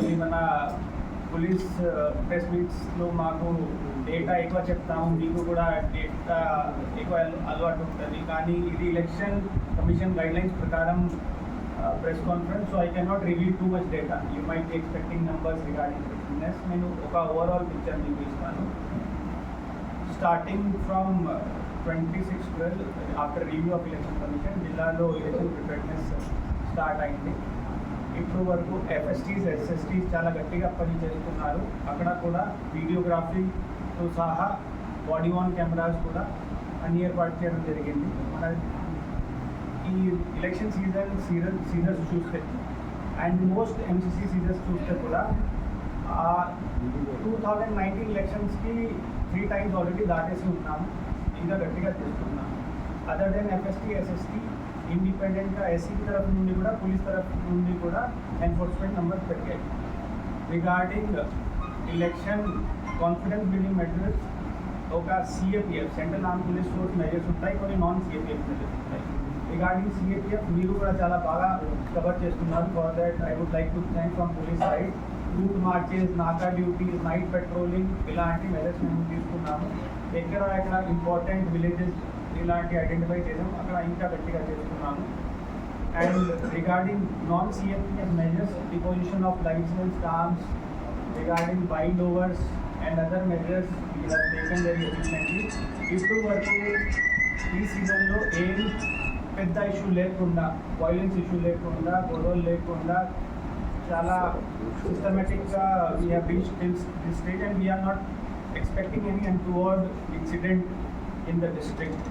మళ్ళీ మన police press మీట్స్లో మాకు డేటా ఎక్కువ చెప్తాము మీకు కూడా డేటా ఎక్కువ అలవాటు ఉంటుంది. కానీ ఇది ఎలక్షన్ కమిషన్ గైడ్లైన్స్ ప్రకారం press conference so I cannot review too much data you might be expecting numbers regarding fitness నేను ఒక ఓవరాల్ పిక్చర్ మీకు ఇస్తాను. Starting from twenty six twelve after review of election commission జిల్లాలో election preparedness start అయింది. ఇప్పుడు వరకు FSTs SSTs చాలా గట్టిగా పని చేస్తున్నారు అక్కడ కూడా వీడియోగ్రఫీతో సహా బాడీ ఆన్ కెమెరాస్ కూడా అన్ని ఏర్పాటు చేయడం జరిగింది. మన ఈ ఎలక్షన్ సీజన్ సీజన్ సీజన్స్ చూస్తే అండ్ మోస్ట్ ఎంసీసీ సీజన్స్ చూస్తే కూడా టూ థౌజండ్ నైన్టీన్ ఎలక్షన్స్కి త్రీ టైమ్స్ ఆల్రెడీ దాటేసి ఉన్నాము. ఇంకా గట్టిగా చేస్తున్నాము. అదర్ దెన్ ఎఫ్ఎస్టీ ఎస్ఎస్టీ ఇండిపెండెంట్గా ఎస్సీ తరఫు నుండి కూడా పోలీస్ తరఫు నుండి కూడా ఎన్ఫోర్స్మెంట్ నెంబర్ పెరిగాయి regarding election confidence building materials ఒక CAPF central arm police force measures ఉంటాయి కొన్ని నాన్ సిఏపిఎఫ్ మెజర్స్ ఉంటాయి. రిగార్డింగ్ సిఏపిఎఫ్ మీరు కూడా చాలా బాగా కవర్ చేస్తున్నారు. For that I would like to thank from police side route marches నాకా డ్యూటీస్ నైట్ పెట్రోలింగ్ ఇలాంటి మెజర్స్ మేము తీసుకున్నాము. ఎక్కడ ఎక్కడ ఇంపార్టెంట్ విలేజెస్ ఇలాంటి ఐడెంటిఫై చేసాం. అక్కడ ఇంకా గట్టిగా చేస్తున్నాము and regarding non CFF measures deposition of licence arms regarding bind overs and other measures we have taken very efficiently ఇప్పుడు వరకు ఈ సీజన్లో ఏం పెద్ద ఇష్యూ లేకుండా వైలెన్స్ ఇష్యూ లేకుండా గొడవలు లేకుండా చాలా సిస్టమేటిక్గా we have reach this this stage and we're not expecting any untoward incident in the district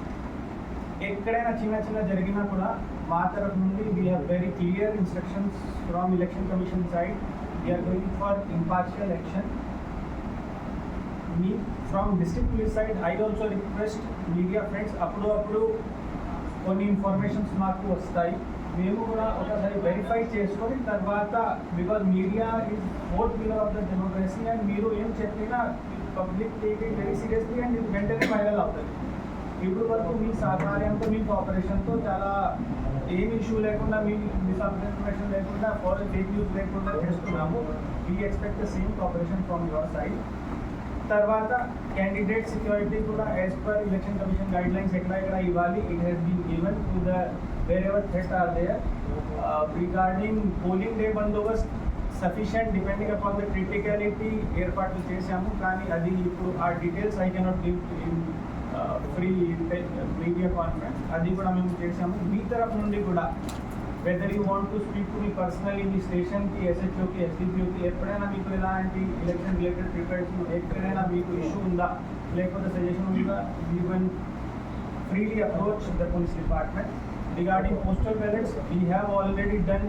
ఎక్కడైనా చిన్న చిన్న జరిగినా కూడా మా తరఫు నుండి we have very clear instructions from election commission side we're going for impartial election me from district police side I also request media friends అప్పుడు అప్పుడు కొన్ని ఇన్ఫర్మేషన్స్ మాకు వస్తాయి. మేము కూడా ఒకసారి వెరిఫై చేసుకొని తర్వాత because media is fourth pillar of the democracy and మీరు ఏం చెప్పినా public take it very seriously and ఇది వెంటనే వైరల్ అవుతుంది. ఇప్పుడు వరకు మీ సహకార్యంతో మీ కోఆపరేషన్తో చాలా ఏం ఇష్యూ లేకుండా మీ మిస్ఇన్ఫర్మేషన్ లేకుండా ఫారెన్ ఫేక్ న్యూస్ లేకుండా చేస్తున్నాము. We expect the same cooperation from your side తర్వాత క్యాండిడేట్ సెక్యూరిటీ కూడా as per election commission guidelines ఎక్కడ ఎక్కడ ఇవ్వాలి? It has been given to the wherever threat are there regarding polling day Bandobast sufficient depending upon the criticality ఏర్పాట్లు చేశాము. కానీ అది ఇప్పుడు ఆ details I cannot give in free media conference అది కూడా మేము చేశాము మీ తరఫు నుండి కూడా whether you want to speak to me personally మీ స్టేషన్కి ఎస్హెచ్ఓకి ఎస్డిపిఓకి ఎప్పుడైనా మీకు ఎలాంటి ఎలక్షన్ రిలేటెడ్ ప్రిపేర్స్ ఎక్కడైనా మీకు ఇష్యూ ఉందా లేకపోతే సజెషన్ ఉందా you can freely approach the police department. Regarding postal ballots, we have already done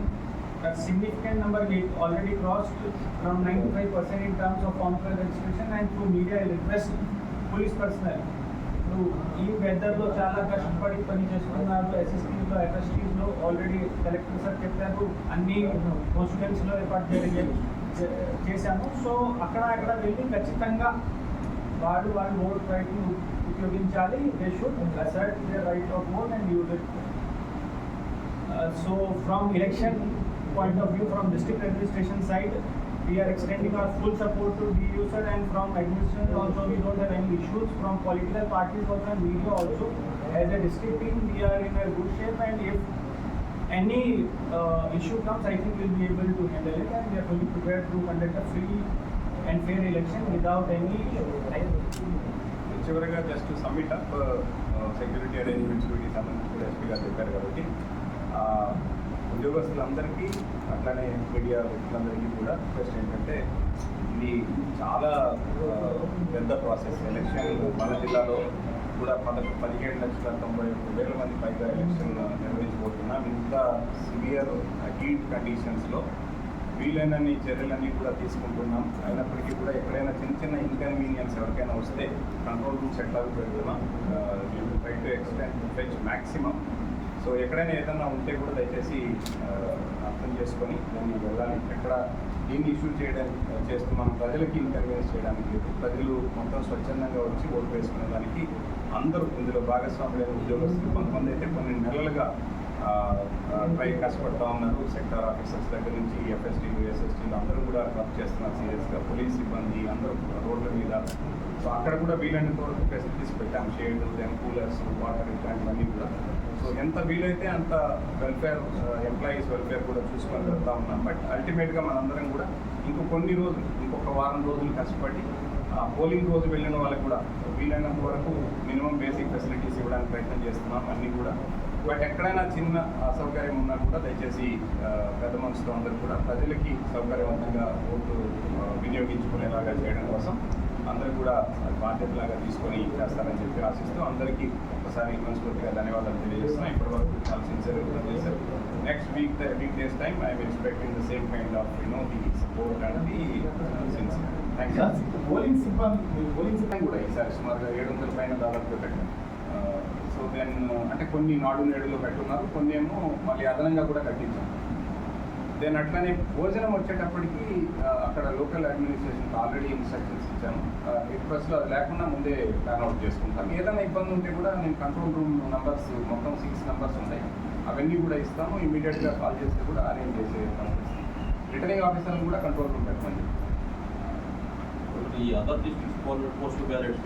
a significant number, we already crossed from 95% in terms of form fill registration and through media I request police personnel. ఇప్పుడు ఈ వెదర్లో చాలా కష్టపడి పని చేస్తున్నారు ఎస్ఎస్టీలో ఎఫ్ఎస్టీస్లో already collector sir చెప్పారు. అన్ని కాన్స్టిట్యున్సీలో ఏర్పాటు చేయడం చేశాము. సో అక్కడ అక్కడ వెళ్ళి ఖచ్చితంగా వాళ్ళు వాళ్ళు ఓట్ రైట్ ఉపయోగించాలి. They should assert the right of vote and use it so from election point of view from district administration side we are extending our full support to DU sir and from administration also we don't have any issues from political parties also and media also as a district team we are in a good shape and if any uh, issue comes I think we'll be able to handle it and we are fully prepared to conduct a free and fair election without any issue. Thank you. చివరిగా just submit up security arrangements వీటికి సంబంధించి కూడా SP గారు చెప్పారు కాబట్టి ఆ, ఉద్యోగస్తులందరికీ అట్లానే media వ్యక్తులందరికీ కూడా రిక్వెస్ట్ ఏంటంటే ఇది చాలా పెద్ద ప్రాసెస్ ఎలక్షన్ మన జిల్లాలో కూడా పద పదిహేడు లక్షల తొంభై ఒక్క వేల మంది పైగా ఎలక్షన్ నిర్వహించబోతున్నాం ఇంత సివియర్ హీట్ కండిషన్స్లో వీలైనన్ని చర్యలన్నీ కూడా తీసుకుంటున్నాం. అయినప్పటికీ కూడా ఎక్కడైనా చిన్న చిన్న ఇన్కన్వీనియన్స్ ఎవరికైనా వస్తే కంట్రోల్ రూమ్స్ ఎట్లా పెడుతున్నాం try to extend fetch maximum so ఎక్కడైనా ఏదైనా ఉంటే కూడా దయచేసి అర్థం చేసుకొని దాన్ని వెళ్ళాలి. ఎక్కడ దీన్ని ఇష్యూ చేయడానికి చేస్తూ మనం ప్రజలకి ఇన్కన్వీనియన్స్ చేయడానికి లేదు. ప్రజలు మొత్తం స్వచ్ఛందంగా వచ్చి ఓటు వేసుకునే దానికి అందరూ ఇందులో భాగస్వాములైన ఉద్యోగస్తులు. కొంతమంది అయితే కొన్ని నెలలుగా ట్రై కష్టపడతా ఉన్నారు. సెక్టార్ ఆఫీసర్స్ దగ్గర నుంచి ఎఫ్ఎస్టీలు ఎస్ఎస్టీలు అందరూ కూడా వర్క్ చేస్తున్నారు. సీరియస్గా పోలీస్ సిబ్బంది అందరూ రోడ్ల మీద. సో అక్కడ కూడా వీలైనంత వరకు ఫెసిలిటీస్ పెట్టాం చేయడం దెన్ కూలర్స్ వాటర్ ఇట్లాంటివన్నీ కూడా. సో ఎంత వీలైతే అంత వెల్ఫేర్ ఎంప్లాయీస్ వెల్ఫేర్ కూడా చూసుకొని వెళ్తా ఉన్నాం. బట్ అల్టిమేట్గా మనందరం కూడా ఇంకో కొన్ని రోజులు ఇంకొక వారం రోజులు కష్టపడి ఆ పోలింగ్ రోజు వెళ్ళిన వాళ్ళకి కూడా వీలైనంత వరకు మినిమం బేసిక్ ఫెసిలిటీస్ ఇవ్వడానికి ప్రయత్నం చేస్తున్నాం. అన్నీ కూడా. బట్ ఎక్కడైనా చిన్న అసౌకర్యం ఉన్నా కూడా దయచేసి పెద్ద మనసుతో అందరూ కూడా ప్రజలకి సౌకర్యవంతంగా ఓటు వినియోగించుకునేలాగా చేయడం కోసం అందరూ కూడా అది బాధ్యతలాగా తీసుకొని చేస్తారని చెప్పి ఆశిస్తూ అందరికీ ఒకసారి మనస్ఫూర్తిగా ధన్యవాదాలు తెలియజేస్తున్నాం. ఇప్పటి వరకు చాలా సిన్సియర్గా చేశారు. Next week week days time I'm expecting the same kind of you know the support and the sincere thank you polling సిబ్బంది పోలింగ్ సిబ్బంది కూడా ఈసారి సుమారుగా ఏడు వందల పైన దాదాపుగా పెట్టాం. సో దెన్ అంటే కొన్ని నాడు నేడులో పెట్టున్నారు కొన్ని ఏమో మళ్ళీ అదనంగా కూడా కట్టించాం. దెన్ అట్లనే భోజనం వచ్చేటప్పటికి అక్కడ లోకల్ అడ్మినిస్ట్రేషన్కి ఆల్రెడీ ఇన్స్ట్రక్షన్స్ ఇచ్చాము. రిక్వెస్ట్లో అది లేకుండా ముందే అవుట్ చేసుకుంటాం. ఏదైనా ఇబ్బంది ఉంటే కూడా నేను కంట్రోల్ రూమ్ నంబర్స్ మొత్తం సిక్స్ నంబర్స్ ఉన్నాయి అవన్నీ కూడా ఇస్తాము. ఇమీడియట్గా కాల్ చేస్తే కూడా అరేంజ్ చేసే రిటర్నింగ్ ఆఫీసర్ని కూడా కంట్రోల్ రూమ్ పెట్టమని చెప్పి ఈ other districts poll postal ballots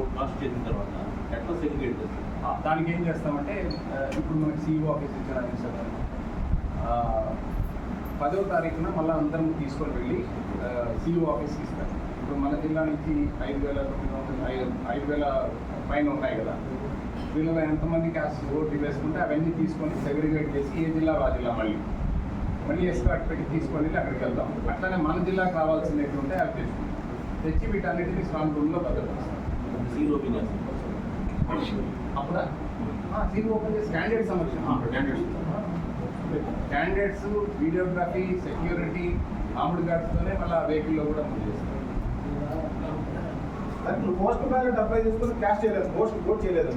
vote cast చేసిన తర్వాత ఎట్లా సెగ్రిగేట్ దానికి ఏం చేస్తామంటే ఇప్పుడు మనకి సీఈఓ ఆఫీస్ ఇచ్చిన ఇన్స్ట్రక్షన్ పదో తారీఖున మళ్ళీ అందరం తీసుకొని వెళ్ళి సీఈఓ ఆఫీస్కి ఇస్తారు ఇప్పుడు మన జిల్లా నుంచి ఐదు వేల తొమ్మిది వందల ఐదు ఐదు వేల పైన ఉన్నాయి కదా. వీళ్ళలో ఎంతమంది క్యాస్ట్ ఓట్లు వేసుకుంటే అవన్నీ తీసుకొని సెగ్రిగేట్ చేసి ఏ జిల్లా ఆ జిల్లా మళ్ళీ. మళ్ళీ ఎస్కాట్ పెట్టి తీసుకొని వెళ్ళి అక్కడికి వెళ్తాం. అట్లనే మన జిల్లాకు రావాల్సినవి ఉంటే అవి తెచ్చుకుంటాం. తెచ్చి వీటన్నిటిని స్ట్రాంగ్ రూమ్లో భద్రపరుస్తాం. అప్పుడా? సీన్ ఓపెన్ చేసి క్యాండిడేట్ సమక్షం క్యాండిడేట్స్ వీడియోగ్రఫీ సెక్యూరిటీ మామిడి గార్డ్స్తోనే మళ్ళీ వెహికల్లో కూడా ముందు చేస్తారు. పోస్ట్ బ్యాలెట్ అప్లై చేసుకుని క్యాష్ చేయలేదు పోస్ట్ ఓట్ చేయలేదు.